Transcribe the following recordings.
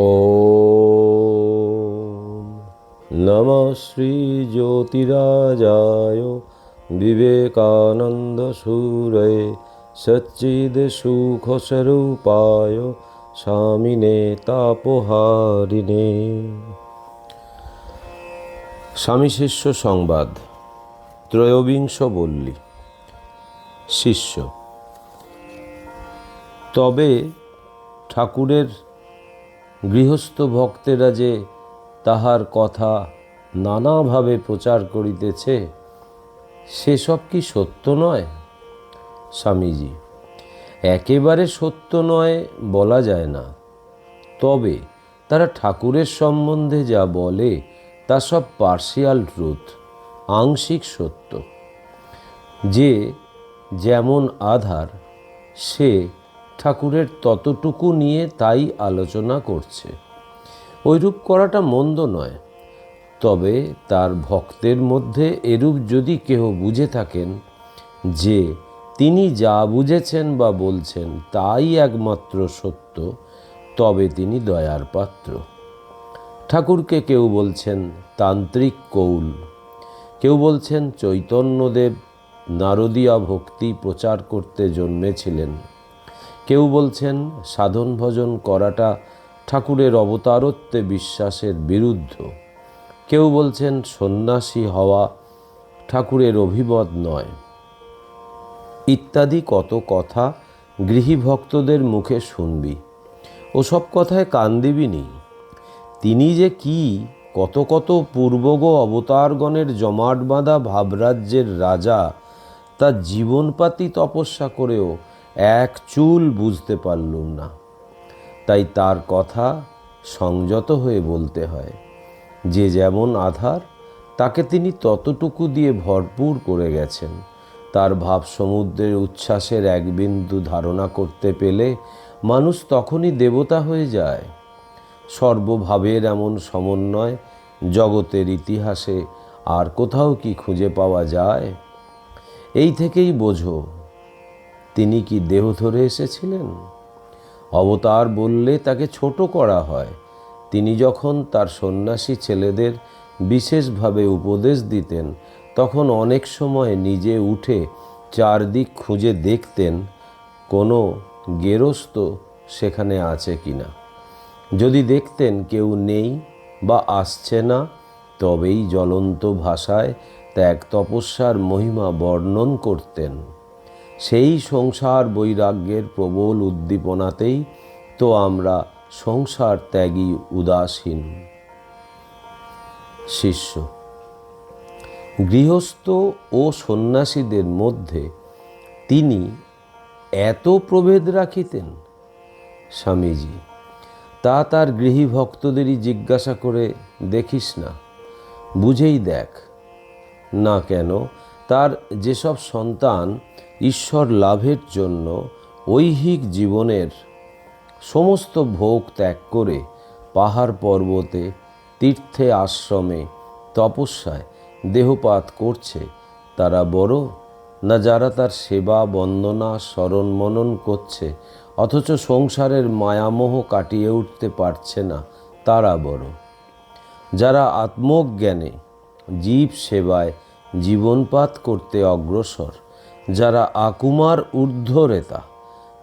ও নম শ্রী জ্যোতিরাজায় বিবেকানন্দ সুরে সচ্চিদ সুখ স্বরূপায় স্বামিনে তাপহারিণে স্বামী শিষ্য সংবাদ, ত্রয়োবিংশ বললি। শিষ্য, তবে ঠাকুরের গৃহস্থ ভক্তেরা যে তাহার কথা নানাভাবে প্রচার করিতেছে সেসব কি সত্য নয়? স্বামীজি, একেবারে সত্য নয় বলা যায় না। তবে তারা ঠাকুরের সম্বন্ধে যা বলে, তা সব পার্সিয়াল ট্রুথ, আংশিক সত্য। যে যেমন আধার, সে ঠাকুরের ততটুকু নিয়ে তাই আলোচনা করছে। ওইরূপ করাটা মন্দ নয়। তবে তার ভক্তের মধ্যে এরূপ যদি কেহ বুঝে থাকেন যে তিনি যা বুঝেছেন বা বলছেন তাই একমাত্র সত্য, তবে তিনি দয়ার পাত্র। ঠাকুরকে কেউ বলছেন তান্ত্রিক কৌল, কেউ বলছেন চৈতন্যদেব, নারদীয়া ভক্তি প্রচার করতে জন্মেছিলেন। কেউ বলছেন সাধন ভজন করাটা ঠাকুরের অবতারত্বে বিশ্বাসের বিরুদ্ধ। কেউ বলছেন সন্ন্যাসী হওয়া ঠাকুরের অভিমত নয়। ইত্যাদি কত কথা গৃহী ভক্তদের মুখে শুনবি। ওসব কথায় কান দিবি নি। তিনি যে কি কত কত পূর্বগ অবতারগণের জমাট বাঁধা ভাবরাজ্যের রাজা, তা জীবনপাতি তপস্যা করেও এক চুল বুঝতে পারলুম না। তাই তার কথা সংযত হয়ে বলতে হয়, যে যেমন আধার, তাকে তিনি ততটুকু দিয়ে ভরপুর করে গেছেন। তার ভাব সমুদ্রের উচ্ছ্বাসের এক বিন্দু ধারণা করতে পেলে মানুষ তখনই দেবতা হয়ে যায়। সর্বভাবের এমন সমন্বয় জগতের ইতিহাসে আর কোথাও কি খুঁজে পাওয়া যায়? এই থেকেই বোঝো তিনি কি দেহ ধরে এসেছিলেন? অবতার বললে তাকে ছোট করা হয়। তিনি যখন তার সন্ন্যাসী ছেলেদের বিশেষভাবে উপদেশ দিতেন, তখন অনেক সময় নিজে উঠে চারদিক খুঁজে দেখতেন, কোনো গেরস্ত সেখানে আছে কি না যদি দেখতেন কেউ নেই বা আসছে না, তবেই জ্বলন্ত ভাষায় ত্যাগ তপস্যার মহিমা বর্ণন করতেন। সেই সংসার বৈরাগ্যের প্রবল উদ্দীপনাতেই তো আমরা সংসার ত্যাগী উদাসীন। শিষ্য, গৃহস্থ ও সন্ন্যাসীদের মধ্যে তিনি এত প্রভেদ রাখিতেন? স্বামীজি, তা তার গৃহী ভক্তদেরই জিজ্ঞাসা করে দেখিস না। বুঝেই দেখ, না কেন তার যেসব সন্তান ঈশ্বর লাভের জন্য ঐহিক জীবনের সমস্ত ভোগ ত্যাগ করে পাহাড় পর্বতে, তীর্থে আশ্রমে তপস্যায় দেহপাত করছে, তারা বড় না যারা তার সেবা, বন্দনা, স্মরণ মনন করছে, অথচ সংসারের মায়ামোহ কাটিয়ে উঠতে পারছে না, তারা বড়। যারা আত্মজ্ঞানে জীব সেবায় জীবনপাত করতে অগ্রসর, যারা আকুমার ঊর্ধ্বরেতা,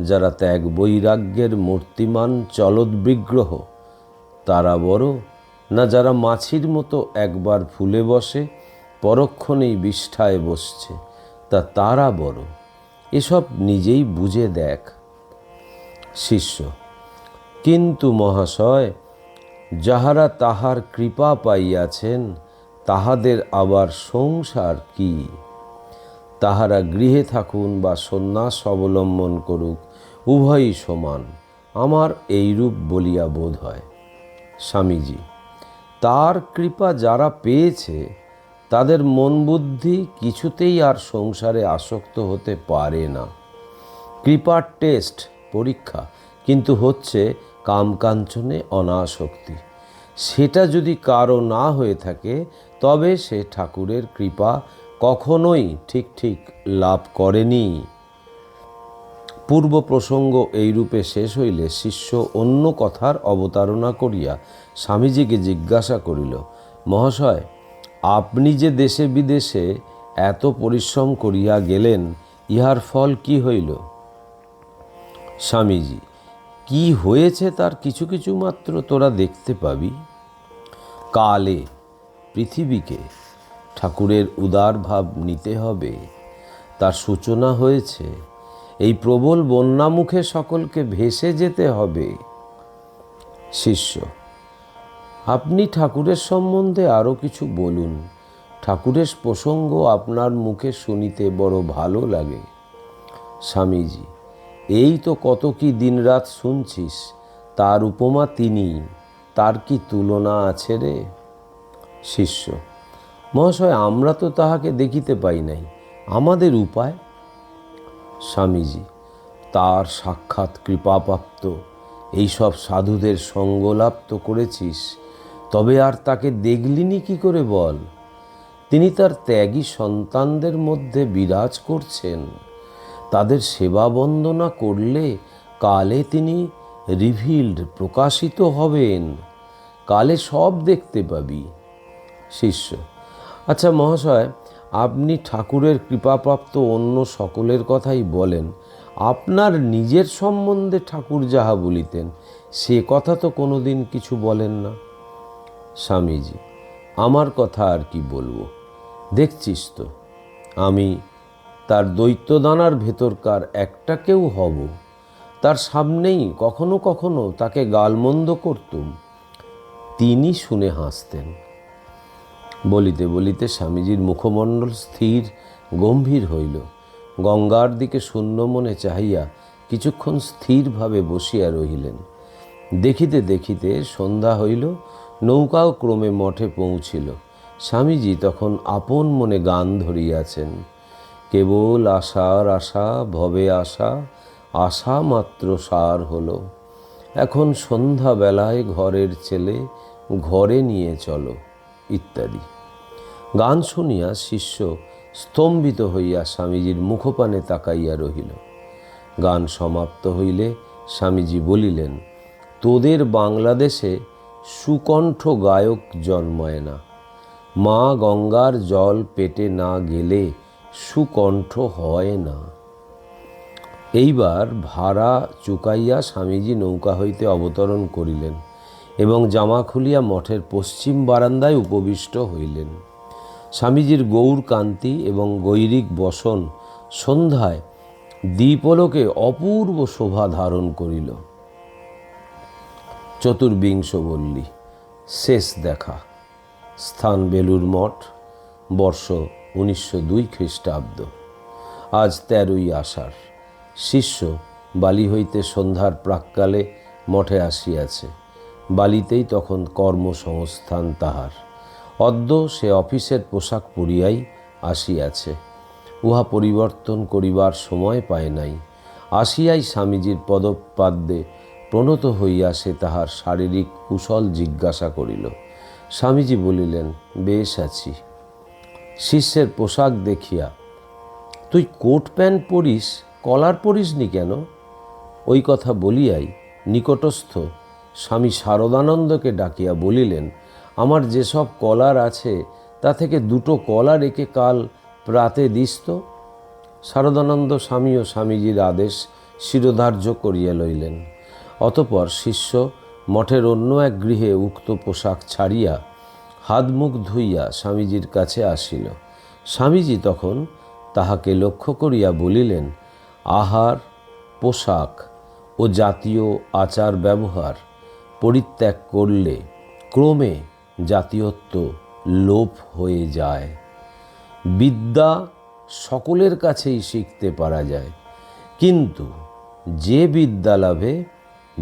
যারা ত্যাগ বৈরাগ্যের মূর্তিমান চলৎবিগ্রহ তারা বড় না যারা মাছির মতো একবার ফুলে বসে, পরক্ষণেই বিষ্ঠায় বসছে, তা তারা বড়। এসব নিজেই বুঝে দেখ। শিষ্য, কিন্তু মহাশয়, যাহারা তাহার কৃপা পাইয়াছেন তাহাদের আবার সংসার কি? তাহারা গৃহে থাকুন বা সন্ন্যাস অবলম্বন করুক, উভয়ই সমান। আমার এইরূপ বলিয়া বোধ হয়। স্বামীজি, তার কৃপা যারা পেয়েছে, তাদের মন বুদ্ধি কিছুতেই আর সংসারে আসক্ত হতে পারে না। কৃপার টেস্ট, পরীক্ষা, কিন্তু হচ্ছে কামকাঞ্চনে অনাসক্তি। সেটা যদি কারও না হয়ে থাকে, তবে সে ঠাকুরের কৃপা কখনোই ঠিক ঠিক লাভ করেনি। পূর্ব প্রসঙ্গ এইরূপে শেষ হইলে শিষ্য অন্য কথার অবতারণা করিয়া স্বামীজিকে জিজ্ঞাসা করিল, মহাশয়, আপনি যে দেশে বিদেশে এত পরিশ্রম করিয়া গেলেন, ইহার ফল কি হইল? স্বামীজি কি হয়েছে তার কিছু কিছু মাত্র তোরা দেখতে পাবি। কালে পৃথিবীকে ঠাকুরের উদার ভাব নিতে হবে, তার সূচনা হয়েছে। এই প্রবল বন্যামুখে সকলকে ভেসে যেতে হবে। শিষ্য, আপনি ঠাকুরের সম্বন্ধে আরও কিছু বলুন। ঠাকুরের প্রসঙ্গ আপনার মুখে শুনিতে বড় ভালো লাগে। স্বামীজি এই তো কত কি দিনরাত শুনছিস? তার উপমা তিনি, তার কি তুলনা আছে রে? শিষ্য, মহাশয়, আমরা তো তাহাকে দেখিতে পাই নাই। আমাদের উপায়? স্বামীজি, তার সাক্ষাৎ কৃপাপ্রাপ্ত। এইসব সাধুদের সঙ্গলাপ তো করেছিস, তবে আর তাকে দেখলিনি কি করে বল? তিনি তার ত্যাগী সন্তানদের মধ্যে বিরাজ করছেন। তাদের সেবা বন্দনা করলে কালে তিনি রিভিল্ড প্রকাশিত হবেন। কালে সব দেখতে পাবি। শিষ্য আচ্ছা মহাশয়, আপনি ঠাকুরের কৃপাপ্রাপ্ত অন্য সকলের কথাই বলেন। আপনার নিজের সম্বন্ধে ঠাকুর যাহা বলিতেন, সে কথা তো কোনোদিন কিছু বলেন না। স্বামীজি, আমার কথা আর কি বলব? দেখছিস তো, আমি তার দৈত্যদানার ভেতরকার একটাকেও হব। তার সামনেই কখনো কখনো তাকে গালমন্দ করতুম। তিনি শুনে হাসতেন। বলিতে বলিতে স্বামীজির মুখমণ্ডল স্থির, গম্ভীর হইল। গঙ্গার দিকে শূন্য মনে চাহিয়া কিছুক্ষণ স্থিরভাবে বসিয়া রহিলেন। দেখিতে দেখিতে সন্ধ্যা হইল, নৌকাও ক্রমে মঠে পৌঁছিল। স্বামীজি তখন আপন মনে গান ধরিয়াছেন। কেবল আশার আশা, ভবে আশা আশা মাত্র সার হলো। এখন সন্ধ্যাবেলায় ঘরের ছেলে ঘরে নিয়ে চলো, ইত্যাদি। গান শুনিয়া শিষ্য স্তম্ভিত হইয়া স্বামীজির মুখপানে তাকাইয়া রহিল। গান সমাপ্ত হইলে স্বামীজি বলিলেন, তোদের বাংলাদেশে সুকণ্ঠ গায়ক জন্মায় না। মা গঙ্গার জল পেটে না গেলে সুকণ্ঠ হয় না। এইবার ভাড়া চুকাইয়া স্বামীজি নৌকা হইতে অবতরণ করিলেন এবং জামা খুলিয়া মঠের পশ্চিম বারান্দায় উপবিষ্ট হইলেন। স্বামীজির গৌর কান্তি এবং গৈরিক বসন সন্ধ্যায় দ্বীপলোকে অপূর্ব শোভা ধারণ করিল। চতুর্বিংশ বল্লী, শেষ দেখা, স্থান বেলুর মঠ, বর্ষ উনিশশো দুই খ্রিস্টাব্দ। আজ তেরোই আষাঢ়। শিষ্য বালি হইতে সন্ধ্যার প্রাককালে মঠে আসিয়াছে। বালিতেই তখন কর্মসংস্থান তাহার। অদ্য সে অফিসের পোশাক পরিয়াই আসিয়াছে। উহা পরিবর্তন করিবার সময় পায় নাই। আসিয়াই স্বামীজির পদপাদ্যে প্রণত হইয়া সে তাহার শারীরিক কুশল জিজ্ঞাসা করিল। স্বামীজি বলিলেন, বেশ আছি। শিষ্যের পোশাক দেখিয়া, তুই কোট প্যান্ট পরিস, কলার পরিসনি কেন? ওই কথা বলিয়াই নিকটস্থ স্বামী শারদানন্দকে ডাকিয়া বলিলেন, আমার যেসব কলার আছে, তা থেকে দুটো কলা রেখে কাল প্রাতে দিস তো? শারদানন্দ স্বামী ও স্বামীজির আদেশ শিরোধার্য করিয়া লইলেন। অতপর শিষ্য মঠের অন্য এক গৃহে উক্ত পোশাক ছাড়িয়া হাত মুখ ধুইয়া স্বামীজির কাছে আসিল। স্বামীজি তখন তাহাকে লক্ষ্য করিয়া বলিলেন, আহার, পোশাক ও জাতীয় আচার ব্যবহার পরিত্যাগ করলে ক্রমে জাতীয়ত্ব লোপ হয়ে যায়। বিদ্যা সকলের কাছেই শিখতে পারা যায়। কিন্তু যে বিদ্যা লাভে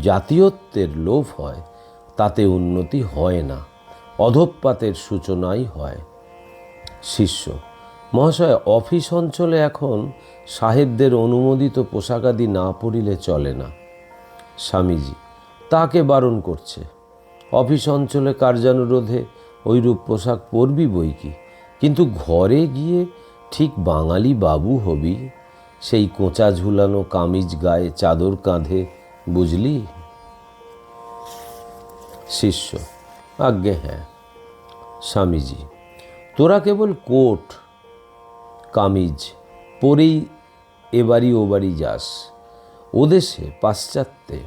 জাতীয়ত্বের লোভ হয়, তাতে উন্নতি হয় না। অধঃপাতের সূচনাই হয়। শিষ্য, মহাশয়, অফিস অঞ্চলে এখন সাহেবদের অনুমোদিত পোশাকাদি না পরিলে চলে না। স্বামীজি, তাকে বারণ করছে। অফিস অঞ্চলে কার্যানুরোধে ওইরূপ পোশাক পরবি বই কি? কিন্তু ঘরে গিয়ে ঠিক বাঙালি বাবু হবি? সেই কোঁচা ঝুলানো কামিজ গায়ে চাদর কাঁধে, বুঝলি? শিষ্য আজ্ঞে হ্যাঁ স্বামীজি তোরা কেবল কোট কামিজ পরেই এবারই বাড়ি যাস ওদেশে পাশ্চাত্যে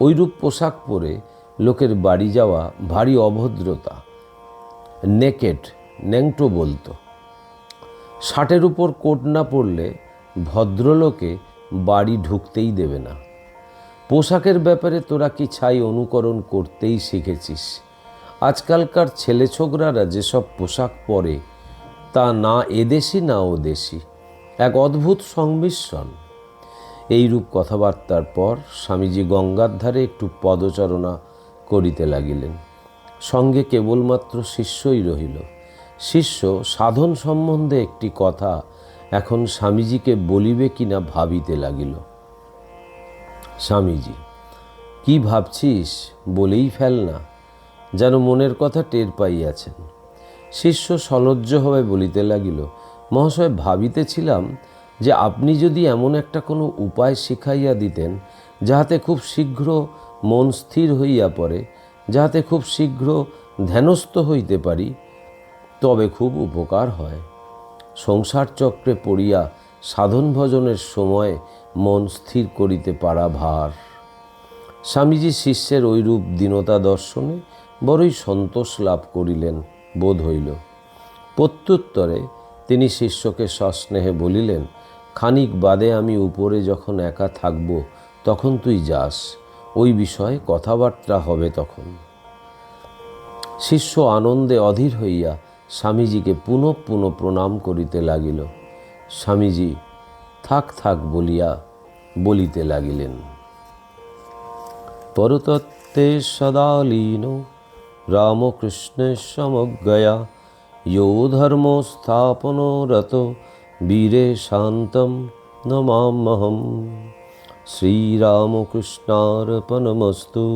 ওইরূপ পোশাক পরে লোকের বাড়ি যাওয়া ভারী অভদ্রতা নেকেট ন্যাংটো বলতো ষাটের উপর কোট না পরলে ভদ্রলোকে বাড়ি ঢুকতেই দেবে না। পোশাকের ব্যাপারে তোরা কি ছাই অনুকরণ করতেই শিখেছিস? আজকালকার ছেলে ছোকরারা যেসব পোশাক পরে, তা না এদেশি না ওদেশি এক অদ্ভুত সংমিশ্রণ। এইরূপ কথাবার্তার পর স্বামীজি গঙ্গার ধারে একটু পদচারণা করিতে লাগিলেন। সঙ্গে কেবলমাত্র শিষ্যই রহিল। শিষ্য, সাধন সম্বন্ধে একটি কথা এখন স্বামীজিকে বলিবে কিনা ভাবিতে লাগিল। স্বামীজি, কি ভাবছিস? বলেই ফেল না। যেন মনের কথা টের পাইয়াছেন। শিষ্য সলজ্জভাবে বলিতে লাগিল, মহাশয়, ভাবিতেছিলাম যে আপনি যদি এমন একটা কোনো উপায় শিখাইয়া দিতেন, যাহাতে খুব শীঘ্র মন স্থির হইয়া পড়ে, যাহাতে খুব শীঘ্র ধ্যানস্থ হইতে পারি, তবে খুব উপকার হয়। সংসার চক্রে পড়িয়া সাধন ভজনের সময় মন স্থির করিতে পারা ভার। স্বামীজি শিষ্যের ঐরূপ দীনতা দর্শনে বড়ই সন্তোষ লাভ করিলেন, বোধ হইল। প্রত্যুত্তরে তিনি শিষ্যকে সস্নেহে বলিলেন, খানিক বাদে আমি উপরে যখন একা থাকব, তখন তুই যাস। ওই বিষয়ে কথাবার্তা হবে তখন। শিষ্য আনন্দে অধীর হইয়া স্বামীজিকে পুনঃ পুনঃ প্রণাম করিতে লাগিল। স্বামীজি, থাক থাক বলিয়া, বলিতে লাগিলেন। পরতত্ত্বে সদা रामकृष्णेशमज्ञया यो धर्मोत्स्थापनो रतो वीरे शान्तं नमाम्यहं श्रीरामकृष्णार्पणमस्तु